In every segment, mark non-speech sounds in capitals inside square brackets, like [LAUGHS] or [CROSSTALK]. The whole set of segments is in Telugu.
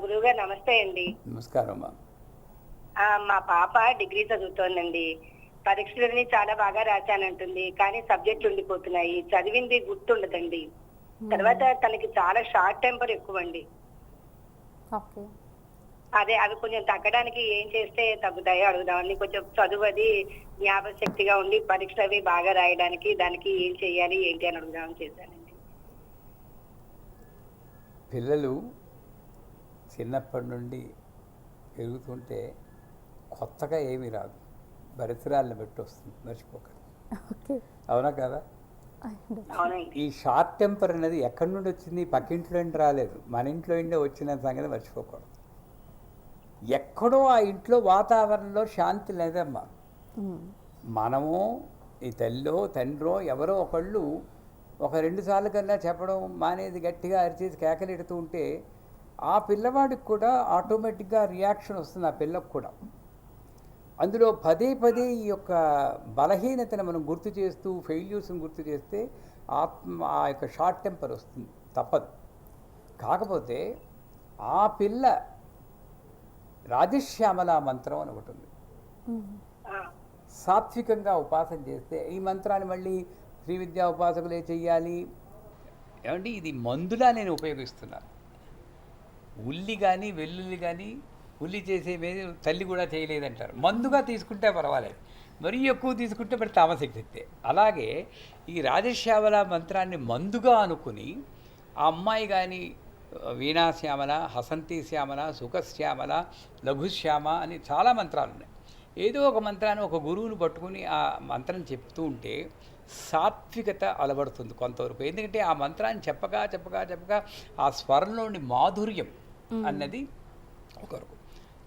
గురువుగారు నమస్తే అండి. నమస్కారం మా పాప డిగ్రీ చదువుతోందండి. పరీక్షలని చాలా బాగా రాశానంటుంది కానీ సబ్జెక్టులు ఉండిపోతున్నాయి. చదివింది గుర్తుండదండి. తర్వాత తనకి చాలా షార్ట్ టెంపర్ ఎక్కువ అండి ఓకే. అదే అవి కొంచెం తగ్గడానికి ఏం చేస్తే తగ్గుతాయో అడుగుదామని కొంచెం చదువు అది జ్ఞాపక శక్తిగా ఉండి పరీక్షలు అవి బాగా రాయడానికి దానికి ఏం చెయ్యాలి ఏంటి అని అడుగుదామని చేశానండి. పిల్లలు చిన్నప్పటి నుండి పెరుగుతుంటే కొత్తగా ఏమీ రాదు. పరిసరాలను బట్టి వస్తుంది. మర్చిపోకండి. ఓకే. అవునా కదా? ఈ షార్ట్ టెంపర్ అనేది ఎక్కడి నుండి వచ్చింది? పక్కింట్లో నుండి రాలేదు. మన ఇంట్లో నుండే వచ్చిన సంగతి మర్చిపోకూడదు. ఎక్కడో ఆ ఇంట్లో వాతావరణంలో శాంతి లేదమ్మా. మనము ఈ తల్లో తండ్రో ఎవరో ఒకళ్ళు ఒక రెండు సార్లు కన్నా చెప్పడం మానేది గట్టిగా అరిచేసి కేకలెడుతూ ఉంటే ఆ పిల్లవాడికి కూడా ఆటోమేటిక్గా రియాక్షన్ వస్తుంది ఆ పిల్లకు కూడా. అందులో పదే పదే ఈ యొక్క బలహీనతను మనం గుర్తు చేస్తూ ఫెయిల్యూర్స్ని గుర్తు చేస్తే ఆత్మ ఆ యొక్క షార్ట్ టెంపర్ వస్తుంది. తప్పదు. కాకపోతే ఆ పిల్ల రాజశ్యామల మంత్రం అని ఒకటి ఉంది. సాత్వికంగా ఉపాసన చేస్తే ఈ మంత్రాన్ని మళ్ళీ శ్రీ విద్యా ఉపాసకులే చెయ్యాలి. ఏమండి? ఇది మందులా నేను ఉపయోగిస్తున్నాను. ఉల్లి కానీ వెల్లుల్లి కానీ ఉల్లి చేసే మీద తల్లి కూడా చేయలేదంటారు. మందుగా తీసుకుంటే పర్వాలేదు. మరీ ఎక్కువ తీసుకుంటే మరి తామశక్తి అలాగే ఈ రాజశ్యామల మంత్రాన్ని మందుగా అనుకుని ఆ అమ్మాయి కానీ వీణాశ్యామల హసంతి శ్యామల సుఖశ్యామల లఘుశ్యామ అని చాలా మంత్రాలు ఉన్నాయి ఏదో ఒక మంత్రాన్ని ఒక గురువును పట్టుకుని ఆ మంత్రం చెప్తూ ఉంటే సాత్వికత అలవడుతుంది కొంతవరకు. ఎందుకంటే ఆ మంత్రాన్ని చెప్పగా చెప్పగా చెప్పగా ఆ స్వరంలోని మాధుర్యం అన్నది ఒకరకు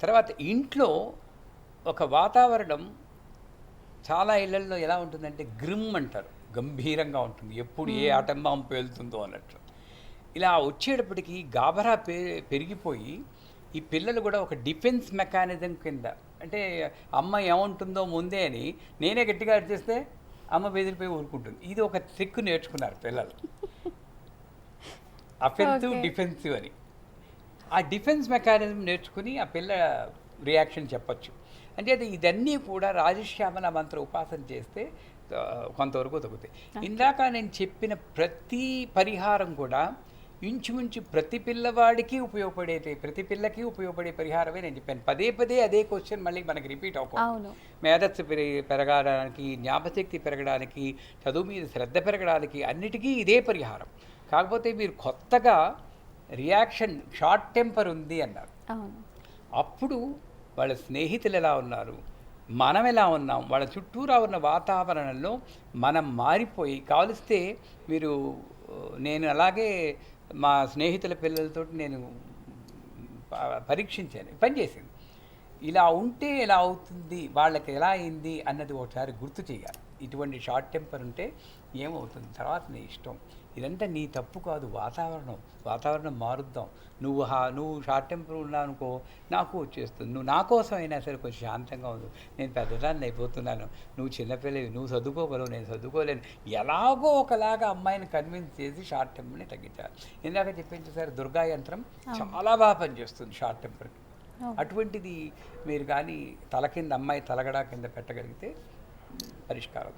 తర్వాత ఇంట్లో ఒక వాతావరణం చాలా ఇళ్ళలో ఎలా ఉంటుందంటే గ్రిమ్ అంటారు. గంభీరంగా ఉంటుంది. ఎప్పుడు ఏ ఆటం బాంబు పేలుతుందో అన్నట్టు ఇలా వచ్చేటప్పటికి గాబరా పె పెరిగిపోయి ఈ పిల్లలు కూడా ఒక డిఫెన్స్ మెకానిజం కింద అంటే అమ్మ ఏముంటుందో ముందే అని నేనే గట్టిగా అరిచేస్తే అమ్మ బెదిరిపోయి ఊరుకుంటుంది. ఇది ఒక ట్రిక్ నేర్చుకున్నారు పిల్లలు. [LAUGHS] అఫెన్సివ్. డిఫెన్సివ్ అని. ఆ డిఫెన్స్ మెకానిజం నేర్చుకుని ఆ పిల్ల రియాక్షన్ చెప్పొచ్చు. అంటే ఇదన్నీ కూడా రాజశ్యామల మంత్ర ఉపాసన చేస్తే కొంతవరకు తగ్గుతాయి. ఇందాక నేను చెప్పిన ప్రతి పరిహారం కూడా ఇంచుమించు ప్రతి పిల్లవాడికి ఉపయోగపడేది ప్రతి పిల్లకి ఉపయోగపడే పరిహారమే నేను చెప్పాను. పదే పదే అదే క్వశ్చన్ మళ్ళీ మనకి రిపీట్ అవ్వకూడదు మేధస్సు పెరిగి పెరగడానికి జ్ఞాపశక్తి పెరగడానికి చదువు మీద శ్రద్ధ పెరగడానికి అన్నిటికీ ఇదే పరిహారం. కాకపోతే మీరు కొత్తగా రియాక్షన్ షార్ట్ టెంపర్ ఉంది అన్నారు. అప్పుడు వాళ్ళ స్నేహితులు ఎలా ఉన్నారు? మనం ఎలా ఉన్నాం? వాళ్ళ చుట్టూరా ఉన్న వాతావరణంలో మనం మారిపోయి కావలిస్తే మీరు నేను అలాగే మా స్నేహితుల పిల్లలతో నేను పరీక్షించాను పనిచేసింది ఇలా ఉంటే ఎలా అవుతుంది? వాళ్ళకి ఎలా అయింది? అన్నది ఒకసారి గుర్తు చేయాలి. ఇటువంటి షార్ట్ టెంపర్ ఉంటే ఏమవుతుంది? తర్వాత నీ ఇష్టం. ఇదంతా నీ తప్పు కాదు వాతావరణం. వాతావరణం మారుద్దాం. నువ్వు హా నువ్వు షార్ట్ టెంపర్ ఉన్నావు అనుకో నాకు వచ్చేస్తుంది. నువ్వు నా కోసం అయినా సరే కొంచెం శాంతంగా ఉంది నేను పెద్దదాన్ని అయిపోతున్నాను. నువ్వు చిన్నపిల్లవి నువ్వు చదువుకోగలవు నేను చదువుకోలేను ఎలాగో ఒకలాగా అమ్మాయిని కన్విన్స్ చేసి షార్ట్ టెంపర్ని తగ్గించాలి. ఇందాక చెప్పింది సార్ దుర్గా యంత్రం చాలా బాగా పనిచేస్తుంది షార్ట్ టెంపర్కి. అటువంటిది మీరు కానీ తల కింద అమ్మాయి తలగడా కింద పెట్టగలిగితే परिष्कार